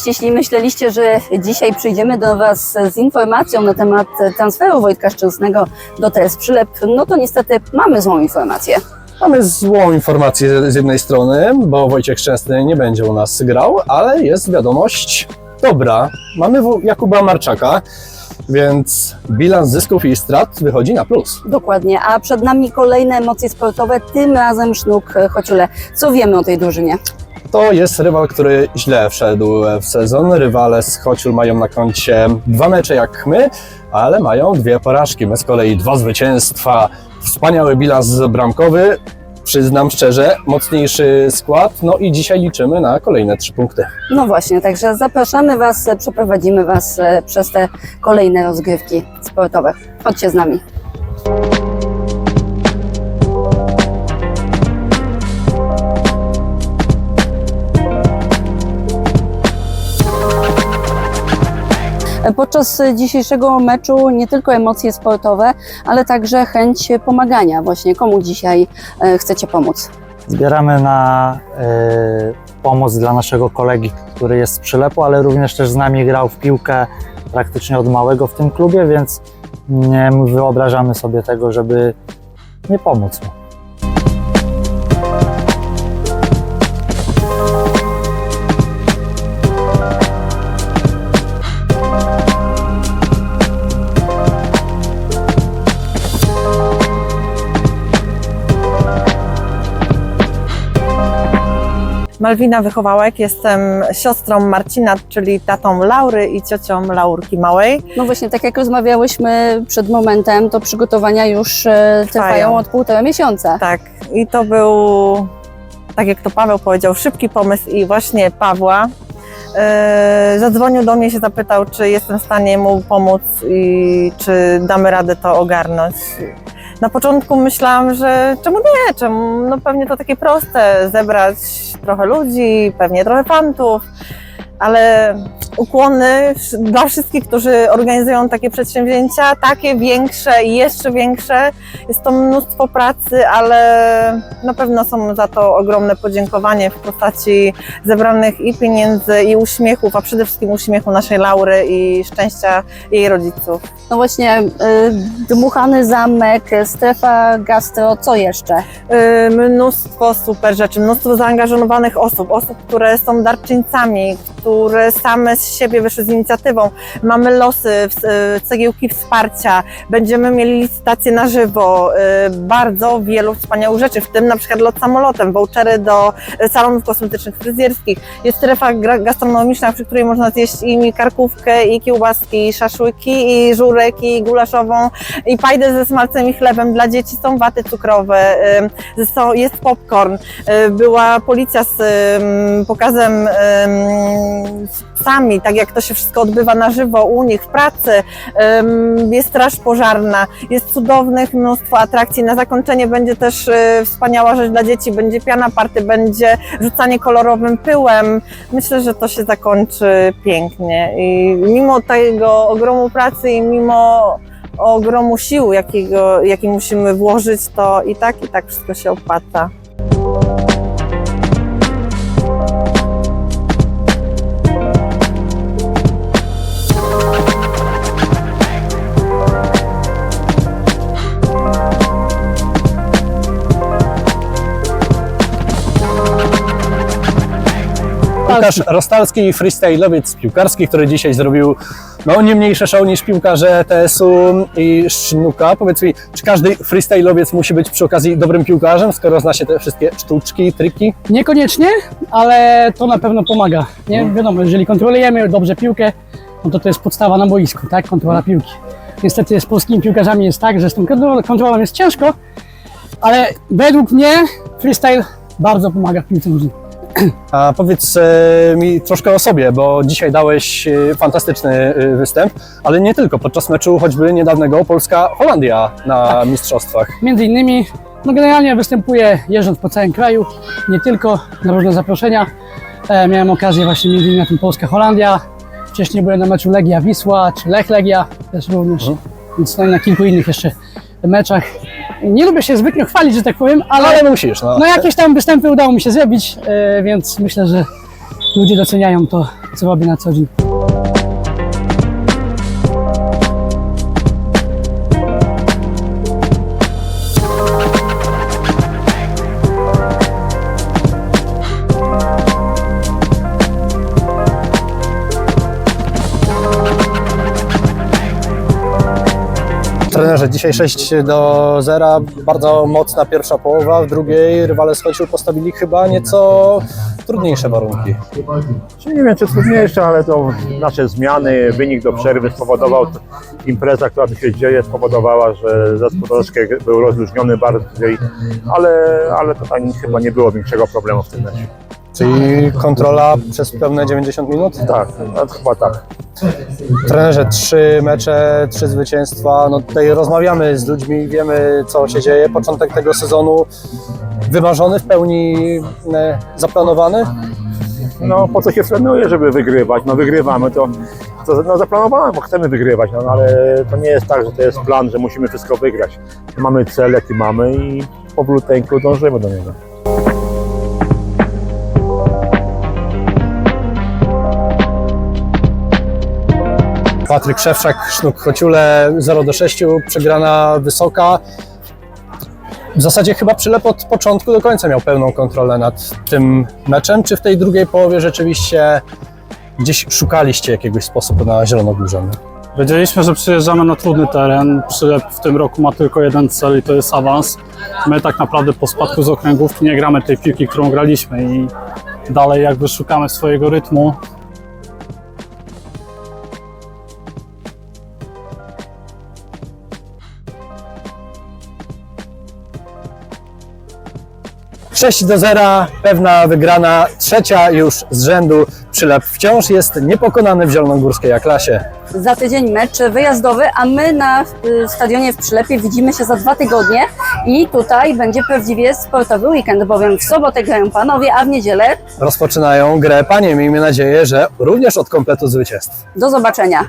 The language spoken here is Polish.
Cześć, jeśli myśleliście, że dzisiaj przyjdziemy do Was z informacją na temat transferu Wojtka Szczęsnego do TS Przylep, no to niestety mamy złą informację. Mamy złą informację z jednej strony, bo Wojciech Szczęsny nie będzie u nas grał, ale jest wiadomość dobra. Mamy Jakuba Marczaka, więc bilans zysków i strat wychodzi na plus. Dokładnie, a przed nami kolejne emocje sportowe, tym razem Sznuk Chociule. Co wiemy o tej drużynie? To jest rywal, który źle wszedł w sezon. Rywale z Chociul mają na koncie dwa mecze jak my, ale mają dwie porażki. My z kolei dwa zwycięstwa, wspaniały bilans bramkowy. Przyznam szczerze, mocniejszy skład. No i dzisiaj liczymy na kolejne trzy punkty. No właśnie, także zapraszamy Was, przeprowadzimy Was e, przez te kolejne rozgrywki sportowe. Chodźcie z nami. Podczas dzisiejszego meczu nie tylko emocje sportowe, ale także chęć pomagania. Właśnie komu dzisiaj e, chcecie pomóc? Zbieramy na y, pomoc dla naszego kolegi, który jest przylepu, ale również też z nami grał w piłkę praktycznie od małego w tym klubie, więc nie wyobrażamy sobie tego, żeby nie pomóc mu. Malwina Wychowałek, jestem siostrą Marcina, czyli tatą Laury i ciocią Laurki Małej. No właśnie, tak jak rozmawiałyśmy przed momentem, to przygotowania już e, trwają Trwają. od półtora miesiąca. Tak, i to był, tak jak to Paweł powiedział, szybki pomysł i właśnie Pawła. Yy, zadzwonił do mnie, się zapytał, czy jestem w stanie mu pomóc i czy damy radę to ogarnąć. Na początku myślałam, że czemu nie, czemu, no pewnie to takie proste, zebrać trochę ludzi, pewnie trochę fantów, ale ukłony dla wszystkich, którzy organizują takie przedsięwzięcia, takie większe i jeszcze większe. Jest to mnóstwo pracy, ale na pewno są za to ogromne podziękowanie w postaci zebranych i pieniędzy, i uśmiechów, a przede wszystkim uśmiechu naszej Laury i szczęścia jej rodziców. No właśnie, e, dmuchany zamek, strefa gastro, co jeszcze? Y, mnóstwo super rzeczy, mnóstwo zaangażowanych osób, osób, które są darczyńcami, które same z siebie wyszły z inicjatywą. Mamy losy, y, cegiełki wsparcia, będziemy mieli licytacje na żywo, y, bardzo wielu wspaniałych rzeczy, w tym na przykład lot samolotem, vouchery do y, salonów kosmetycznych, fryzjerskich. Jest strefa gastronomiczna, przy której można zjeść i karkówkę, i kiełbaski, i szaszłyki, i żurek, i gulaszową, i pajdę ze smalcem i chlebem. Dla dzieci są waty cukrowe, jest popcorn. Była policja z pokazem ym, psami, tak jak to się wszystko odbywa na żywo u nich w pracy. Jest straż pożarna, jest cudownych mnóstwo atrakcji. Na zakończenie będzie też y, wspaniała rzecz dla dzieci, będzie piana party, będzie rzucanie kolorowym pyłem. Myślę, że to się zakończy pięknie i mimo tego ogromu pracy i mimo ogromu sił, jakiego, jaki musimy włożyć, to i tak, i tak wszystko się opłaca. Łukasz Rostalski, freestyle'owiec piłkarski, który dzisiaj zrobił no, nie mniejsze show niż piłkarze TS-u i Sznuka. Powiedz mi, czy każdy freestyle'owiec musi być przy okazji dobrym piłkarzem, skoro zna się te wszystkie sztuczki, triki? Niekoniecznie, ale to na pewno pomaga. Nie? Wiadomo, jeżeli kontrolujemy dobrze piłkę, no to to jest podstawa na boisku, tak? Kontrola piłki. Niestety z polskimi piłkarzami jest tak, że z tą kontrolą- kontrolą jest ciężko, ale według mnie freestyle bardzo pomaga w piłce nożnej. A powiedz e, mi troszkę o sobie, bo dzisiaj dałeś e, fantastyczny e, występ, ale nie tylko. Podczas meczu choćby niedawnego Polska-Holandia na mistrzostwach. Między innymi, no generalnie występuję jeżdżąc po całym kraju, nie tylko na różne zaproszenia. E, miałem okazję właśnie między innymi na tym Polska-Holandia. Wcześniej byłem na meczu Legia Wisła czy Lech Legia też również, Mhm. więc no na kilku innych jeszcze meczach. Nie lubię się zbytnio chwalić, że tak powiem, ale, Ale musisz, no. no jakieś tam występy udało mi się zrobić, e, więc myślę, że ludzie doceniają to, co robię na co dzień. Trenerze, dzisiaj 6 do 0, bardzo mocna pierwsza połowa, w drugiej rywale z Chociul postawili chyba nieco trudniejsze warunki. Czy nie wiem, czy trudniejsze, ale to nasze zmiany, wynik do przerwy spowodował, impreza, która tu się dzieje, spowodowała, że zespół troszeczkę był rozluźniony bardziej, ale, ale to tak chyba nie było większego problemu w tym meczu. Czyli kontrola przez pełne 90 minut? Tak, no, chyba tak. Trenerze, trzy mecze, trzy zwycięstwa. No tutaj rozmawiamy z ludźmi, wiemy co się dzieje. Początek tego sezonu wymarzony, w pełni e, zaplanowany. No po co się trenuje, żeby wygrywać? No wygrywamy, to, to no, zaplanowane, bo chcemy wygrywać, no, ale to nie jest tak, że to jest plan, że musimy wszystko wygrać. Mamy cel, jaki mamy i powolutku dążymy do niego. Patryk Szewczak, Sznuk Chociule 0 do 6, przegrana wysoka. W zasadzie chyba przylep od początku do końca miał pełną kontrolę nad tym meczem. Czy w tej drugiej połowie rzeczywiście gdzieś szukaliście jakiegoś sposobu na zielonogórzany? Wiedzieliśmy, że przyjeżdżamy na trudny teren. Przylep w tym roku ma tylko jeden cel i to jest awans. My tak naprawdę po spadku z okręgówki nie gramy tej piłki, którą graliśmy i dalej jakby szukamy swojego rytmu. Sześć do 0, pewna wygrana, trzecia już z rzędu. Przylep wciąż jest niepokonany w zielonogórskiej A-klasie. Za tydzień mecz wyjazdowy, a my na y, stadionie w Przylepie widzimy się za dwa tygodnie i tutaj będzie prawdziwie sportowy weekend, bowiem w sobotę grają panowie, a w niedzielę Rozpoczynają grę panie. Miejmy nadzieję, że również od kompletu zwycięstw. do zobaczenia.